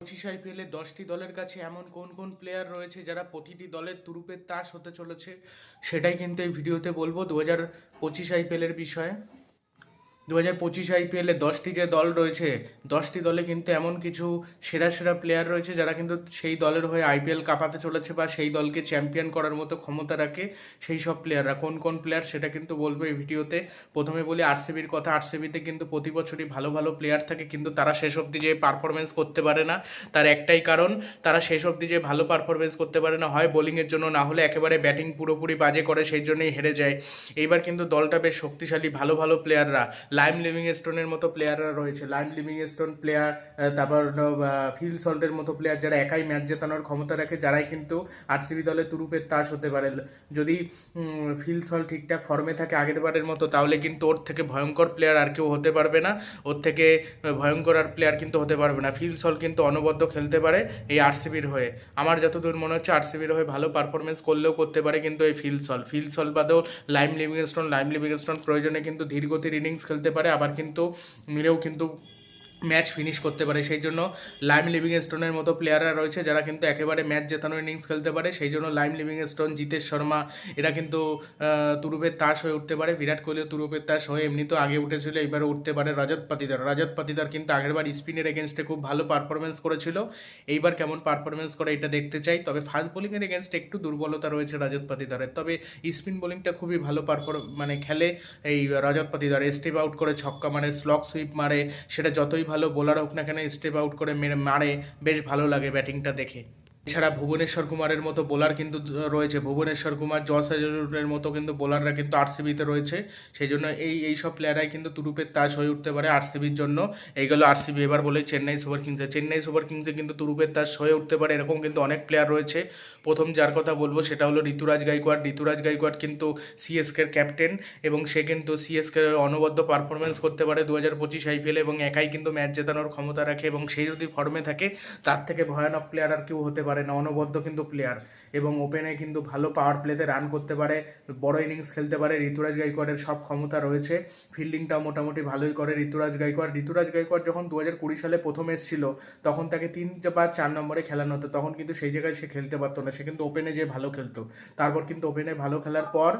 পঁচিশ আইপিএলে দশটি দলের কাছে এমন কোন কোন প্লেয়ার রয়েছে যারা প্রতিটি দলের তুরুপের তাস হতে চলেছে? সেটাই কিন্তু এই ভিডিওতে বলব। দু হাজার পঁচিশ আইপিএলের বিষয়ে। দু হাজার পঁচিশ আইপিএলে দশটি যে দল রয়েছে, দশটি দলে কিন্তু এমন কিছু সেরা সেরা প্লেয়ার রয়েছে যারা কিন্তু সেই দলের হয়ে আইপিএল কাঁপাতে চলেছে বা সেই দলকে চ্যাম্পিয়ন করার মতো ক্ষমতা রাখে সেই সব প্লেয়াররা কোন কোন প্লেয়ার সেটা কিন্তু বলব এই ভিডিওতে। প্রথমে বলি আরসিবির কথা। আরসিবিতে কিন্তু প্রতি বছরই ভালো ভালো প্লেয়ার থাকে কিন্তু তারা শেষ অবধি যে পারফরমেন্স করতে পারে না। তার একটাই কারণ, তারা শেষ অবধি যে ভালো পারফরমেন্স করতে পারে না। হয় বোলিংয়ের জন্য, না হলে একেবারে ব্যাটিং পুরোপুরি বাজে করে সেই জন্যই হেরে যায়। এইবার কিন্তু দলটা বেশ শক্তিশালী, ভালো ভালো প্লেয়াররা লাইম লিভিং স্টোনের মতো প্লেয়াররা রয়েছে। লাইম লিভিং স্টোন প্লেয়ার তারপর ফিল সল্টের মতো প্লেয়ার যারা একাই ম্যাচ জেতানোর ক্ষমতা রাখে, যারাই কিন্তু আরসিবি দলে তুরুপের তাস হতে পারে। যদি ফিল সল্ট ঠিকঠাক ফর্মে থাকে আগের বারের মতো, তাহলে কিন্তু ওর থেকে ভয়ঙ্কর প্লেয়ার আর কেউ হতে পারবে না। ওর থেকে ভয়ঙ্কর আর প্লেয়ার কিন্তু হতে পারবে না। ফিল সল কিন্তু অনবদ্য খেলতে পারে এই আরসিবির হয়ে। আমার যতদূর মনে হচ্ছে আরসিবির হয়ে ভালো পারফরমেন্স করলেও করতে পারে কিন্তু এই ফিল সল ফিল সল বাদেও লাইম লিভিংস্টোন লাইম লিভিংস্টোন প্রয়োজনে কিন্তু ধীরগতির ইনিংস খেলতে পারে আবার কিন্তু মিলেও কিন্তু ম্যাচ ফিনিশ করতে পারে। সেই জন্য লাইম লিভিং স্টোনের মতো প্লেয়াররা রয়েছে যারা কিন্তু একেবারে ম্যাচ জেতানোর ইনিংস খেলতে পারে। সেই জন্য Liam Livingstone Jitesh Sharma, এরা কিন্তু তুরুপের তাস হয়ে উঠতে পারে। বিরাট কোহলিও তুরুপের তাস হয়ে এমনি তো আগে উঠেছিল এবারে উঠতে পারে রজত পাতিদার। রজত পাতিদার কিন্তু আগেরবার স্পিনের এগেনস্টে খুব ভালো পারফরমেন্স করেছিল। এইবার কেমন পারফরমেন্স করে এটা দেখতে চাই। তবে ফাস্ট বোলিংয়ের এগেনস্টে একটু দুর্বলতা রয়েছে রজত পাতিদারের। তবে স্পিন বোলিংটা খুবই ভালো পারফর মানে খেলে। এই রজত পাতিদার স্টেপ আউট করে ছক্কা মানে স্লক সুইপ মারে। সেটা যতই ভালো বোলার হোক না কেন স্টেপ আউট করে মেরে, মারে, বেশ ভালো লাগে ব্যাটিংটা দেখে। এছাড়া ভুবনেশ্বর কুমারের মতো বোলার কিন্তু রয়েছে। ভুবনেশ্বর কুমার জস হাজারের মতো কিন্তু বোলাররা কিন্তু আরসিবিতে রয়েছে। সেই জন্য এই এই সব প্লেয়ারাই কিন্তু তুরুপের তাস হয়ে উঠতে পারে আরসিবির জন্য। এইগুলো আরসিবি এবার বলে চেন্নাই সুপার কিংসে। চেন্নাই সুপার কিংসে কিন্তু তুরুপের তাস হয়ে উঠতে পারে। এরকম কিন্তু অনেক প্লেয়ার রয়েছে। প্রথম যার কথা বলব সেটা হলো ঋতুরাজ গাইকোয়াড়। ঋতুরাজ গাইকোয়াড় কিন্তু সিএসকের ক্যাপ্টেন এবং সে কিন্তু সিএসকে অনবদ্য পারফরমেন্স করতে পারে দু হাজার পঁচিশ আইপিএল এবং একাই কিন্তু ম্যাচ জেতানোর ক্ষমতা রাখে এবং সেই যদি ফর্মে থাকে, তার থেকে ভয়ানক প্লেয়ার আর কেউ হতে পারে না, অনবদ্য কিন্তু প্লেয়ার এবং ওপেনে কিন্তু ভালো পাওয়ার প্লেতে রান করতে পারে, বড় ইনিংস খেলতে পারে, ঋতুরাজ গাইকোয়াড়ের সব ক্ষমতা রয়েছে। ফিল্ডিংটাও মোটামুটি ভালোই করে ঋতুরাজ গাইকোয়াড়। ঋতুরাজ গাইকোয়াড় যখন দু হাজার কুড়ি সালে প্রথম এসেছিল, তখন তাকে তিন বা চার নম্বরে খেলানো হতো। তখন কিন্তু সেই জায়গায় সে খেলতে পারতো না। সে কিন্তু ওপেনে যেয়ে ভালো খেলতো। তারপর কিন্তু ওপেনে ভালো খেলার পর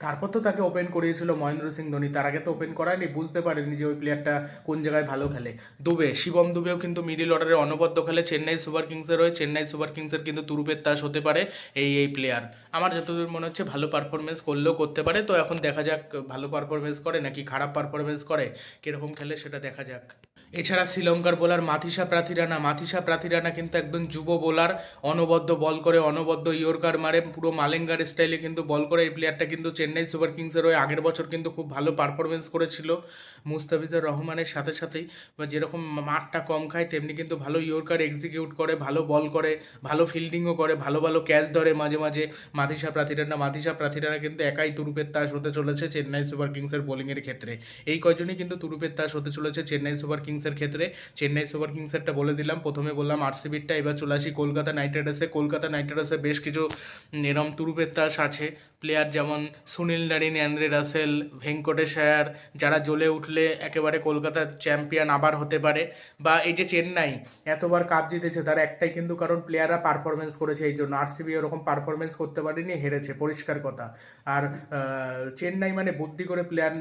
তারপর তো তাকে ওপেন করিয়েছিল মহেন্দ্র সিং ধোনি। তার আগে তো ওপেন করায়নি, বুঝতে পারেনি যে ওই প্লেয়ারটা কোন জায়গায় ভালো খেলে। দুবে, শিবম দুবেও কিন্তু মিডিল অর্ডারে অনবদ্য খেলে। চেন্নাই সুপার কিংসের হয়ে, চেন্নাই সুপার কিংসের কিন্তু তুরুপের তাস হতে পারে এই এই প্লেয়ার আমার যতদূর মনে হচ্ছে ভালো পারফরমেন্স করলেও করতে পারে। তো এখন দেখা যাক, ভালো পারফরমেন্স করে নাকি খারাপ পারফরমেন্স করে, কীরকম খেলে সেটা দেখা যাক। এছাড়া শ্রীলঙ্কার বোলার মাথিসা প্রাথিরানা। মাথিসা প্রাথিরানা কিন্তু একদম যুব বোলার, অনবদ্য বল করে, অনবদ্য ইয়র্কার মারে, পুরো মালেঙ্গার স্টাইলে কিন্তু বল করে। এই প্লেয়ারটা কিন্তু চেন্নাই সুপার কিংসের হয়ে আগের বছর কিন্তু খুব ভালো পারফরমেন্স করেছিল মুস্তাফিজুর রহমানের সাথে সাথেই। যেরকম মাঠটা কম খায়, তেমনি কিন্তু ভালো ইয়র্কার এক্সিকিউট করে, ভালো বল করে, ভালো ফিল্ডিংও করে, ভালো ভালো ক্যাচ ধরে মাঝে মাঝে। মাথিসা প্রাথিরানা মাথিসা প্রাথিরানা কিন্তু একাই তুরুপের তাস হতে চলেছে চেন্নাই সুপার কিংসের বোলিংয়ের ক্ষেত্রে। এই কয়জনই কিন্তু তুরুপের তাস হতে চলেছে চেন্নাই সুপার কিংসের ক্ষেত্রে চেন্নাই সুপার কিংসেরটা বলে দিলাম। প্রথমে বললাম আরসিবিরটা এবার চলে আসি কলকাতা নাইট রাইডার্সে কলকাতা নাইট রাইডার্সে বেশ কিছু এরম তুরুপের তাস আছে। প্লেয়ার যেমন Sunil Narine Andre Russell Venkatesh যারা জ্বলে উঠলে একেবারে কলকাতার চ্যাম্পিয়ন আবার হতে পারে। বা এই যে চেন্নাই এতবার কাপ জিতেছে, তার একটাই কিন্তু কারণ প্লেয়াররা পারফরমেন্স করেছে এই জন্য। আরসিবি ওরকম পারফরমেন্স করতে পারেনি, হেরেছে, পরিষ্কার কথা। আর চেন্নাই মানে বুদ্ধি করে প্লেয়ার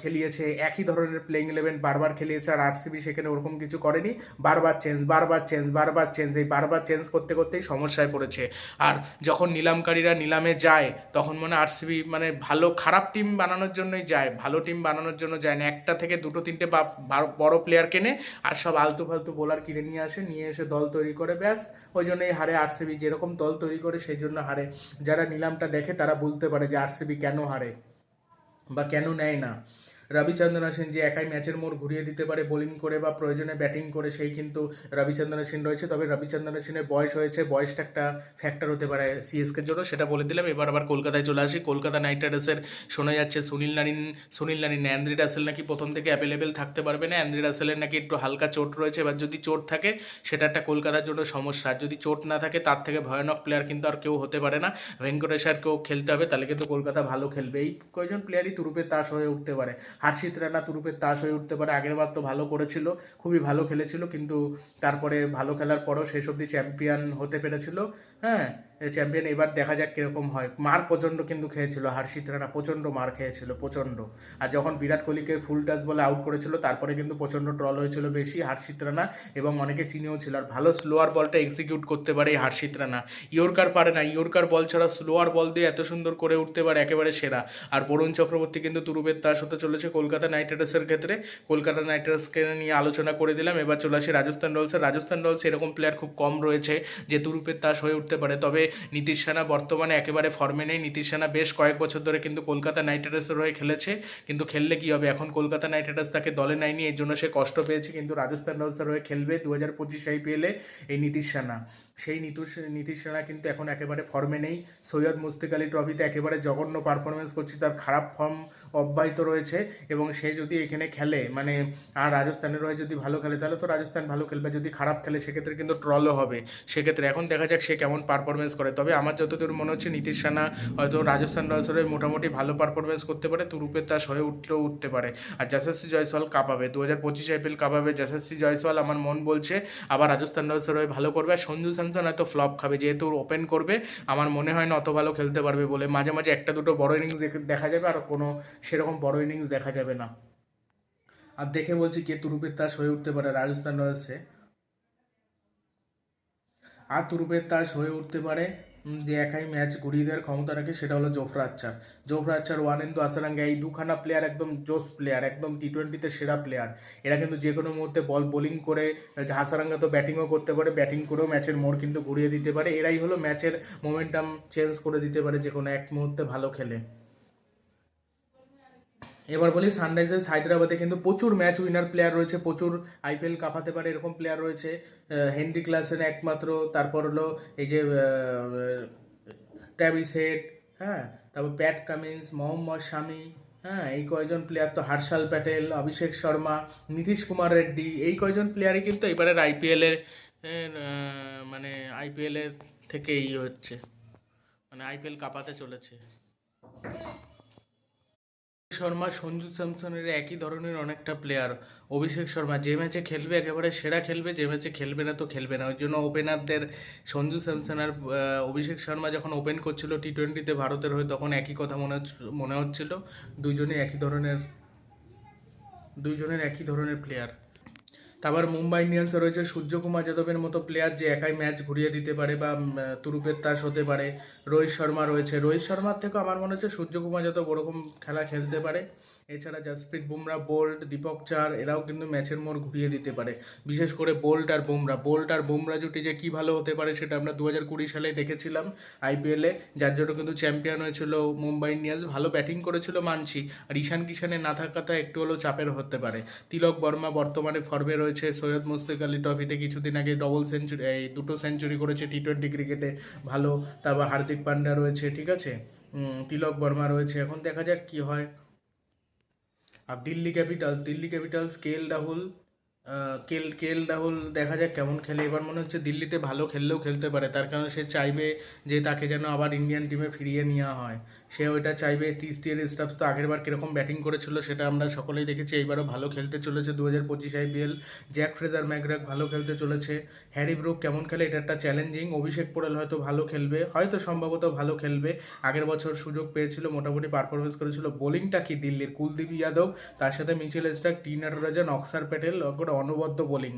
খেলিয়েছে, একই ধরনের প্লেইং ইলেভেন বারবার খেলিয়েছে। আর আরসিবি সেখানে ওরকম কিছু করেনি। বারবার চেঞ্জ বারবার চেঞ্জ বারবার চেঞ্জ এই বারবার চেঞ্জ করতে করতেই সমস্যায় পড়েছে। আর যখন নিলামকারীরা নিলামে যায়, তখন মনে আরসিবি মানে ভালো, খারাপ টিম বানানোর জন্যই যায়, ভালো টিম বানানোর জন্য যায় না। একটা থেকে দুটো, তিনটে বা বড় প্লেয়ার কেনে আর সব আলতু ফালতু বোলার কিনে নিয়ে আসে, নিয়ে এসে দল তৈরি করে, ব্যাস। ওই জন্যই হারে আরসিবি যেরকম দল তৈরি করে, সেই জন্য হারে। যারা নিলামটা দেখে তারা বলতে পারে যে আরসিবি কেন হারে বা কেন নেয় না। রবিচন্দ্রন অশ্বিন যে একাই ম্যাচের মোড় ঘুরিয়ে দিতে পারে বোলিং করে বা প্রয়োজনে ব্যাটিং করে, সেই কিন্তু রবিচন্দ্রন অশ্বিন রয়েছে। তবে রবিচন্দ্রন অশ্বিনের বয়স হয়েছে, বয়সটা একটা ফ্যাক্টর হতে পারে সিএসকের জন্য, সেটা বলে দিলাম। এবার আবার কলকাতায় চলে আসি। কলকাতা নাইট রাইডার্সের শোনা যাচ্ছে Sunil Narine Sunil Narine, Andre Russell নাকি প্রথম থেকে অ্যাভেলেবেল থাকতে পারবে না। অ্যান্দ্রি রাসেলের নাকি একটু হালকা চোট রয়েছে, এবার যদি চোট থাকে, সেটা একটা কলকাতার জন্য সমস্যা। যদি চোট না থাকে, তার থেকে ভয়ানক প্লেয়ার কিন্তু আর কেউ হতে পারে না। ভেঙ্কটেশ আর কেউ খেলতে হবে, তাহলে কিন্তু কলকাতা ভালো খেলবে এই কয়জন প্লেয়ারই তুরুপে তাস হয়ে উঠতে পারে। হার্ষিত রানা তুরুপের তাস হয়ে উঠতে পারে। আগের বার তো ভালো করেছিল, খুবই ভালো খেলেছিল, কিন্তু তারপরে ভালো খেলার পরও শেষ অবধি চ্যাম্পিয়ন হতে পেরেছিল। হ্যাঁ চ্যাম্পিয়ন এবার দেখা যাক কীরকম হয়। মার প্রচণ্ড কিন্তু খেয়েছিল, হার্ষিত রানা প্রচণ্ড মার খেয়েছিল, প্রচণ্ড। আর যখন বিরাট কোহলিকে ফুল টাচ বলে আউট করেছিল, তারপরে কিন্তু প্রচণ্ড ট্রল হয়েছিল বেশি হার্ষিত রানা এবং অনেকে চিনেও ছিল। আর ভালো স্লোয়ার বলটা এক্সিকিউট করতে পারে এই হার্ষিত রানা। ইয়র্কার পারে না, ইয়র্কার বল ছাড়া স্লোয়ার বল দিয়ে এত সুন্দর করে উঠতে পারে একেবারে সেরা। আর বরুণ চক্রবর্তী কিন্তু তুরুবের তাস হতে চলেছে কলকাতা নাইট রাইডার্সের ক্ষেত্রে। কলকাতা নাইট রাইডার্সকে নিয়ে আলোচনা করে দিলাম, এবার চলে আসে রাজস্থান রয়্যালসের রাজস্থান রয়্যালস এরকম প্লেয়ার খুব কম রয়েছে যে তুরুপের তাস হয়ে উঠতে পারে। তবে নীতিশ সেনা বর্তমানে একেবারে ফর্মে নেই। নীতিশ সেনা বেশ কয়েক বছর ধরে কিন্তু কলকাতা নাইট রাইডার্সের হয়ে খেলেছে। কিন্তু খেললে কি হবে? এখন কলকাতা নাইট রাইডার্স তাকে দলে নেয়নি, এর জন্য সে কষ্ট পেয়েছে। কিন্তু রাজস্থান রয়্যালসের হয়ে খেলবে দু হাজার পঁচিশ আইপিএলে এই নীতিশ সেনা। সেই নীতিশ নীতিশ সেনা কিন্তু এখন একেবারে ফর্মে নেই। সৈয়দ মুস্তিক আলী ট্রফিতে একেবারে জঘন্য পারফরমেন্স করছে। তার খারাপ ফর্ম অব্যাহত রয়েছে এবং সে যদি এখানে খেলে মানে আর রাজস্থানের হয়ে যদি ভালো খেলে, তাহলে তো রাজস্থান ভালো খেলবে। যদি খারাপ খেলে, সেক্ষেত্রে কিন্তু ট্রলও হবে। সেক্ষেত্রে এখন দেখা যাক সে কেমন পারফরমেন্স করে। তবে আমার যতদূর মনে হচ্ছে নীতিশ সেনা হয়তো রাজস্থান রয়্যালসের হয়ে মোটামুটি ভালো পারফরমেন্স করতে পারে তুরুপের তাস হয়ে উঠলেও উঠতে পারে। আর যশস্বী জয়সওয়াল কাঁপাবে। দু হাজার পঁচিশ আইপিএল কাঁপাবে যশস্বী জয়সওয়াল, আমার মন বলছে আবার রাজস্থান রয়্যালসের হয়ে ভালো করবে। আর সঞ্জু স্যামসন হয়তো ফ্লপ খাবে, যেহেতু ওপেন করবে, আমার মনে হয় না অত ভালো খেলতে পারবে বলে। মাঝে মাঝে একটা দুটো বড় ইনিংস দেখা যাবে আর কোনো সেরকম বড় ইনিংস দেখা যাবে না। আর দেখে বলছি কে তুরুপের তাস হয়ে উঠতে পারে রাজস্থান রয়্যালসে। আর তুরুপের তাস হয়ে উঠতে পারে। যে একাই ম্যাচ ঘুরিয়ে দেওয়ার ক্ষমতা রাখে, সেটা হলো জোফরা আচ্চার জোফরা আচ্চার ওয়ানেন্দু আসারাঙ্গা এই দুখানা প্লেয়ার একদম জোস প্লেয়ার একদম টি টোয়েন্টিতে সেরা প্লেয়ার এরা কিন্তু যে কোনো মুহূর্তে বল বোলিং করে হাসারাঙ্গা তো ব্যাটিংও করতে পারে ব্যাটিং করেও ম্যাচের মোড় কিন্তু ঘুরিয়ে দিতে পারে। এরাই হলো ম্যাচের মোমেন্টাম চেঞ্জ করে দিতে পারে যে কোনো এক মুহূর্তে ভালো খেলে। এবার বলি সানরাইজার্স হায়দ্রাবাদে কিন্তু প্রচুর ম্যাচ উইনার প্লেয়ার রয়েছে, প্রচুর আইপিএল কাঁপাতে পারে এরকম প্লেয়ার রয়েছে। হেনরি ক্লাসেন একমাত্র, তারপর হলো এই যে ট্যাভিস হেড হ্যাঁ তারপর প্যাট কামিন্স মোহাম্মদ শামি হ্যাঁ এই কয়জন প্লেয়ার তো হর্ষাল প্যাটেল অভিষেক শর্মা নীতিশ কুমার রেড্ডি এই কয়জন প্লেয়ারই কিন্তু এবারের আইপিএলের মানে আইপিএলের থেকে ই হচ্ছে মানে আইপিএল কাঁপাতে চলেছে। শর্মা, সঞ্জু স্যামসনের একই ধরনের অনেকটা প্লেয়ার অভিষেক শর্মা, যে ম্যাচে খেলবে, একেবারে সেরা খেলবে, যে ম্যাচে খেলবে না তো খেলবে না। ওই জন্য ওপেনারদের সঞ্জু স্যামসন আর অভিষেক শর্মা যখন ওপেন করছিল টি টোয়েন্টিতে ভারতের হয়ে, তখন একই কথা মনে মনে হচ্ছিল। দুজনে একই ধরনের, দুজনের একই ধরনের প্লেয়ার তারপর মুম্বাই ইন্ডিয়ান্সে রয়েছে সূর্যকুমার যাদবের মতো প্লেয়ার যে একাই ম্যাচ ঘুরিয়ে দিতে পারে বা তুরুপের তাস হতে পারে। রোহিত শর্মা রয়েছে। রোহিত শর্মার থেকেও আমার মনে হচ্ছে সূর্যকুমার যাদব ওরকম খেলা খেলতে পারে। এছাড়া জাসপ্রীত বুমরা বোল্ট দীপক চার, এরাও কিন্তু ম্যাচের মোড় ঘুরিয়ে দিতে পারে। বিশেষ করে বোল্ট আর বুমরা। বোল্ট আর বুমরা জুটি যে কী ভালো হতে পারে সেটা আমরা দু হাজার কুড়ি সালে দেখেছিলাম আইপিএলে যার জন্য কিন্তু চ্যাম্পিয়ন হয়েছিল মুম্বাই ইন্ডিয়ান্স। ভালো ব্যাটিং করেছিল মানছি আর ঈশান কিষানের না থাকাটা একটু হলেও চাপের হতে পারে। তিলক বর্মা বর্তমানে ফর্মে রয়েছে। সৈয়দ মুস্তিক আলী ট্রফিতে কিছুদিন আগে ডবল সেঞ্চুরি এই দুটো সেঞ্চুরি করেছে টি টোয়েন্টি ক্রিকেটে ভালো। তারপর হার্দিক পান্ডা রয়েছে, ঠিক আছে? তিলক বর্মা রয়েছে। এখন দেখা যাক কি হয়। আর Delhi capital, Delhi capitals K L Rahul কেল কে রাহুল দেখা যাক কেমন খেলে। এবার মনে হচ্ছে দিল্লিতে ভালো খেললেও খেলতে পারে। তার কারণ সে চাইবে যে তাকে যেন আবার ইন্ডিয়ান টিমে ফিরিয়ে নেওয়া হয়। সে ওইটা চাইবে টিস্টিয়ার স্টাফ তো আগেরবার কীরকম ব্যাটিং করেছিল সেটা আমরা সকলেই দেখেছি। এইবারও ভালো খেলতে চলেছে দু হাজার পঁচিশ আইপিএল জ্যাক ফ্রেজার ম্যাকগ্রাক ভালো খেলতে চলেছে। হ্যারি ব্রুক কেমন খেলে এটা একটা চ্যালেঞ্জিং অভিষেক পোড়াল হয়তো ভালো খেলবে। হয়তো সম্ভবত ভালো খেলবে। আগের বছর সুযোগ পেয়েছিল, মোটামুটি পারফরমেন্স করেছিল। বোলিংটা কি দিল্লির? কুলদীপ যাদব, তার সাথে Mitchell Starc T Natarajan Axar Patel অনবদ্য বোলিং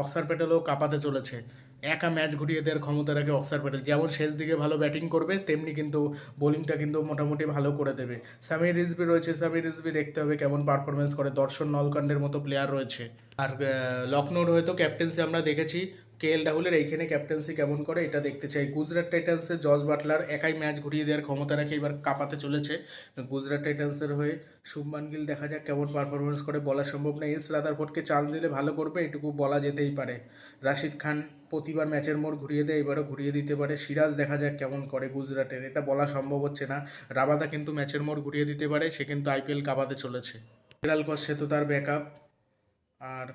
অক্সার প্যাটেলও কাঁপাতে চলেছে। একা ম্যাচ ঘুরিয়ে দেওয়ার ক্ষমতা রাখে অক্সার প্যাটেল যেমন শেষ দিকে ভালো ব্যাটিং করবে, তেমনি কিন্তু বোলিংটা কিন্তু মোটামুটি ভালো করে দেবে। সামির রিজবি রয়েছে। সামির রিজবি দেখতে হবে কেমন পারফরমেন্স করে। দর্শন নলকাণ্ডের মতো প্লেয়ার রয়েছে। আর লখনৌর হয়তো ক্যাপ্টেন্সি আমরা দেখেছি। কে এল রাহুলের এইখানে ক্যাপ্টেন্সি কেমন করে, এটা দেখতে চাই। গুজরাট টাইটান্সের জজ বাটলার একাই ম্যাচ ঘুরিয়ে দেওয়ার ক্ষমতা রাখে এবার কাঁপাতে চলেছে। গুজরাট টাইটান্সের হয়ে শুভমান গিল দেখা যাক কেমন পারফরমেন্স করে, বলা সম্ভব না এস রাদারফোর্ডকে চান্স দিলে ভালো করবে, এটুকু বলা যেতেই পারে। রাশিদ খান প্রতিবার ম্যাচের মোড় ঘুরিয়ে দেয়, এবারও ঘুরিয়ে দিতে পারে। সিরাজ দেখা যাক কেমন করে গুজরাটের, এটা বলা সম্ভব হচ্ছে না। রাবাদা কিন্তু ম্যাচের মোড় ঘুরিয়ে দিতে পারে, সে কিন্তু আইপিএল কাঁপাতে চলেছে। বিড়াল কর সে তো তার ব্যাকআপ আর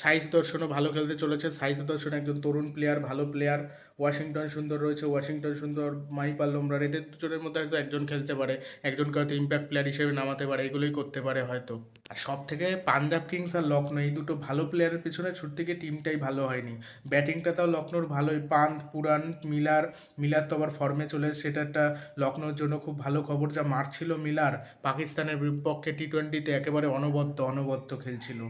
সাইজ দর্শনও ভালো খেলতে চলেছে। সাইজ দর্শন একজন তরুণ প্লেয়ার ভালো প্লেয়ার ওয়াশিংটন সুন্দর রয়েছে। ওয়াশিংটন সুন্দর মাইপাল লোমরার এদের দুজনের মধ্যে হয়তো একজন খেলতে পারে। একজনকে হয়তো ইম্প্যাক্ট প্লেয়ার হিসেবে নামাতে পারে, এগুলোই করতে পারে হয়তো। আর সব থেকে পাঞ্জাব কিংস আর লখনৌ এই দুটো ভালো প্লেয়ারের পিছনে ছুট থেকে টিমটাই ভালো হয়নি। ব্যাটিংটা তাও লখনৌর ভালোই। পান্ত পুরান, মিলার মিলার তো আবার ফর্মে চলে সেটা একটা লখনৌর জন্য খুব ভালো খবর যা মারছিল মিলার। পাকিস্তানের বিপক্ষে টি টোয়েন্টিতে একেবারে অনবদ্য অনবদ্য খেলছিল।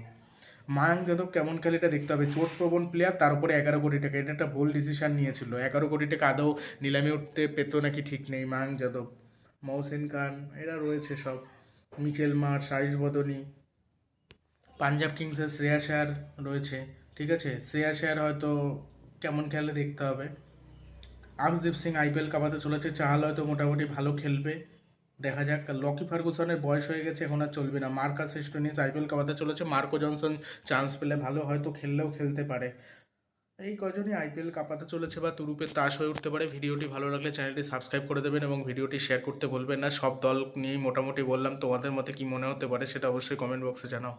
মায়াঙ্ক যাদব কেমন খেলে এটা দেখতে হবে? চোট প্রবণ প্লেয়ার তার উপরে এগারো কোটি টাকা। এটা একটা ভুল ডিসিশন নিয়েছিল। এগারো কোটি টাকা আদৌ নিলামে উঠতে পেতো নাকি ঠিক নেই মায়াঙ্ক যাদব? মহসিন খান, এরা রয়েছে সব। মিচেল মার আয়ুষ বদনী, পাঞ্জাব কিংসের শ্রেয়া শেয়ার রয়েছে। ঠিক আছে? শ্রেয়া শেয়ার হয়তো কেমন খেলে দেখতে হবে। আকসদীপ সিং আইপিএল কাপাতে চলেছে। চাহাল হয়তো মোটামুটি ভালো খেলবে। দেখা যাক লকি ফার্গুসনের বয়স হয়ে গেছে, এখন আর চলবে না। মার্কাস স্টোনিস আইপিএল কাবাতে চলেছে। মার্কো জনসন চান্স পেলে ভালো, হয়তো খেললেও খেলতে পারে। এই কজনই আইপিএল কাপাতে চলেছে বা তুরুপের তাস হয়ে উঠতে পারে। ভিডিওটি ভালো লাগলে চ্যানেলটি সাবস্ক্রাইব করে দেবেন এবং ভিডিওটি শেয়ার করতে বলবেন না। সব দল নিয়েই মোটামুটি বললাম, তোমাদের মতে কি মনে হতে পারে সেটা অবশ্যই কমেন্ট বক্সে জানাও।